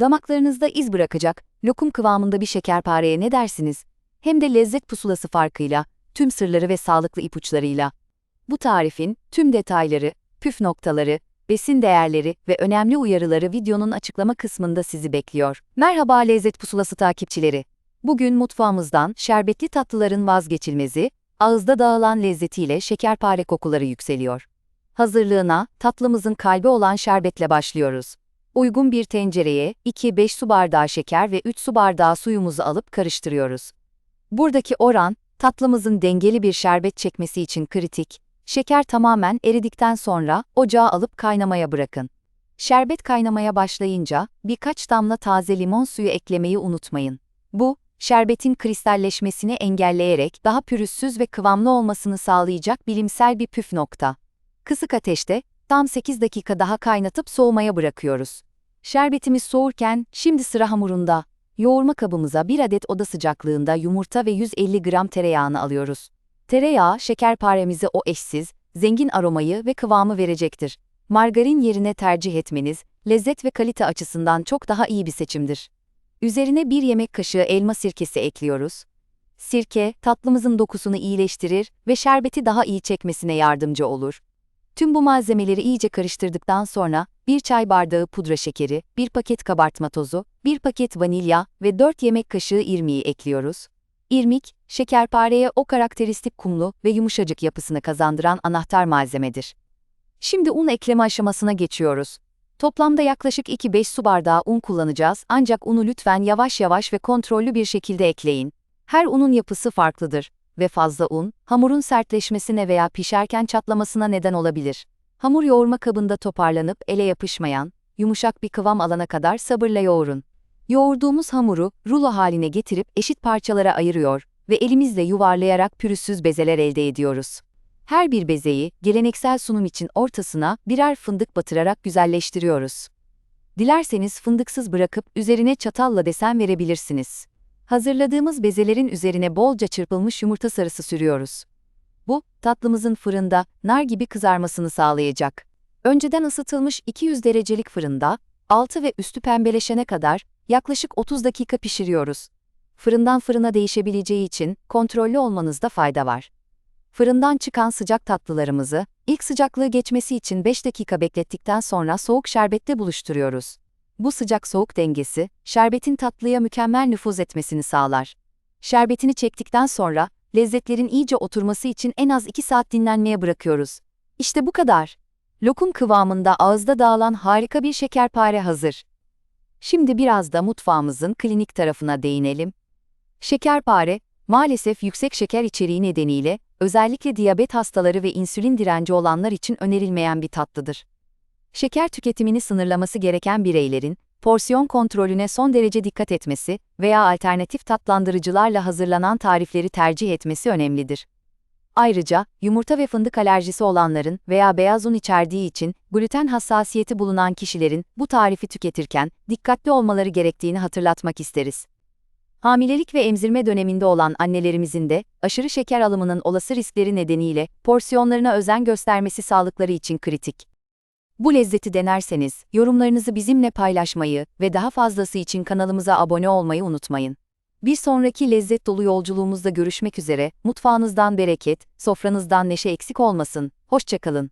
Damaklarınızda iz bırakacak, lokum kıvamında bir şekerpareye ne dersiniz? Hem de lezzet pusulası farkıyla, tüm sırları ve sağlıklı ipuçlarıyla. Bu tarifin tüm detayları, püf noktaları, besin değerleri ve önemli uyarıları videonun açıklama kısmında sizi bekliyor. Merhaba Lezzet Pusulası takipçileri. Bugün mutfağımızdan şerbetli tatlıların vazgeçilmezi, ağızda dağılan lezzetiyle şekerpare kokuları yükseliyor. Hazırlığına tatlımızın kalbi olan şerbetle başlıyoruz. Uygun bir tencereye 2-5 su bardağı şeker ve 3 su bardağı suyumuzu alıp karıştırıyoruz. Buradaki oran, tatlımızın dengeli bir şerbet çekmesi için kritik. Şeker tamamen eridikten sonra ocağa alıp kaynamaya bırakın. Şerbet kaynamaya başlayınca birkaç damla taze limon suyu eklemeyi unutmayın. Bu, şerbetin kristalleşmesini engelleyerek daha pürüzsüz ve kıvamlı olmasını sağlayacak bilimsel bir püf nokta. Kısık ateşte tam 8 dakika daha kaynatıp soğumaya bırakıyoruz. Şerbetimiz soğurken şimdi sıra hamurunda. Yoğurma kabımıza 1 adet oda sıcaklığında yumurta ve 150 gram tereyağını alıyoruz. Tereyağı şekerparemize o eşsiz, zengin aromayı ve kıvamı verecektir. Margarin yerine tercih etmeniz, lezzet ve kalite açısından çok daha iyi bir seçimdir. Üzerine bir yemek kaşığı elma sirkesi ekliyoruz. Sirke, tatlımızın dokusunu iyileştirir ve şerbeti daha iyi çekmesine yardımcı olur. Tüm bu malzemeleri iyice karıştırdıktan sonra, bir çay bardağı pudra şekeri, bir paket kabartma tozu, bir paket vanilya ve 4 yemek kaşığı irmiği ekliyoruz. İrmik, şekerpareye o karakteristik kumlu ve yumuşacık yapısını kazandıran anahtar malzemedir. Şimdi un ekleme aşamasına geçiyoruz. Toplamda yaklaşık 2-5 su bardağı un kullanacağız ancak unu lütfen yavaş yavaş ve kontrollü bir şekilde ekleyin. Her unun yapısı farklıdır ve fazla un, hamurun sertleşmesine veya pişerken çatlamasına neden olabilir. Hamur yoğurma kabında toparlanıp ele yapışmayan, yumuşak bir kıvam alana kadar sabırla yoğurun. Yoğurduğumuz hamuru rulo haline getirip eşit parçalara ayırıyor ve elimizle yuvarlayarak pürüzsüz bezeler elde ediyoruz. Her bir bezeyi geleneksel sunum için ortasına birer fındık batırarak güzelleştiriyoruz. Dilerseniz fındıksız bırakıp üzerine çatalla desen verebilirsiniz. Hazırladığımız bezelerin üzerine bolca çırpılmış yumurta sarısı sürüyoruz. Bu, tatlımızın fırında nar gibi kızarmasını sağlayacak. Önceden ısıtılmış 200 derecelik fırında, altı ve üstü pembeleşene kadar yaklaşık 30 dakika pişiriyoruz. Fırından fırına değişebileceği için kontrollü olmanızda fayda var. Fırından çıkan sıcak tatlılarımızı, ilk sıcaklığı geçmesi için 5 dakika beklettikten sonra soğuk şerbetle buluşturuyoruz. Bu sıcak-soğuk dengesi, şerbetin tatlıya mükemmel nüfuz etmesini sağlar. Şerbetini çektikten sonra, lezzetlerin iyice oturması için en az 2 saat dinlenmeye bırakıyoruz. İşte bu kadar. Lokum kıvamında ağızda dağılan harika bir şekerpare hazır. Şimdi biraz da mutfağımızın klinik tarafına değinelim. Şekerpare, maalesef yüksek şeker içeriği nedeniyle, özellikle diyabet hastaları ve insülin direnci olanlar için önerilmeyen bir tatlıdır. Şeker tüketimini sınırlaması gereken bireylerin, porsiyon kontrolüne son derece dikkat etmesi veya alternatif tatlandırıcılarla hazırlanan tarifleri tercih etmesi önemlidir. Ayrıca, yumurta ve fındık alerjisi olanların veya beyaz un içerdiği için gluten hassasiyeti bulunan kişilerin bu tarifi tüketirken dikkatli olmaları gerektiğini hatırlatmak isteriz. Hamilelik ve emzirme döneminde olan annelerimizin de aşırı şeker alımının olası riskleri nedeniyle porsiyonlarına özen göstermesi sağlıkları için kritik. Bu lezzeti denerseniz yorumlarınızı bizimle paylaşmayı ve daha fazlası için kanalımıza abone olmayı unutmayın. Bir sonraki lezzet dolu yolculuğumuzda görüşmek üzere, mutfağınızdan bereket, sofranızdan neşe eksik olmasın, hoşçakalın.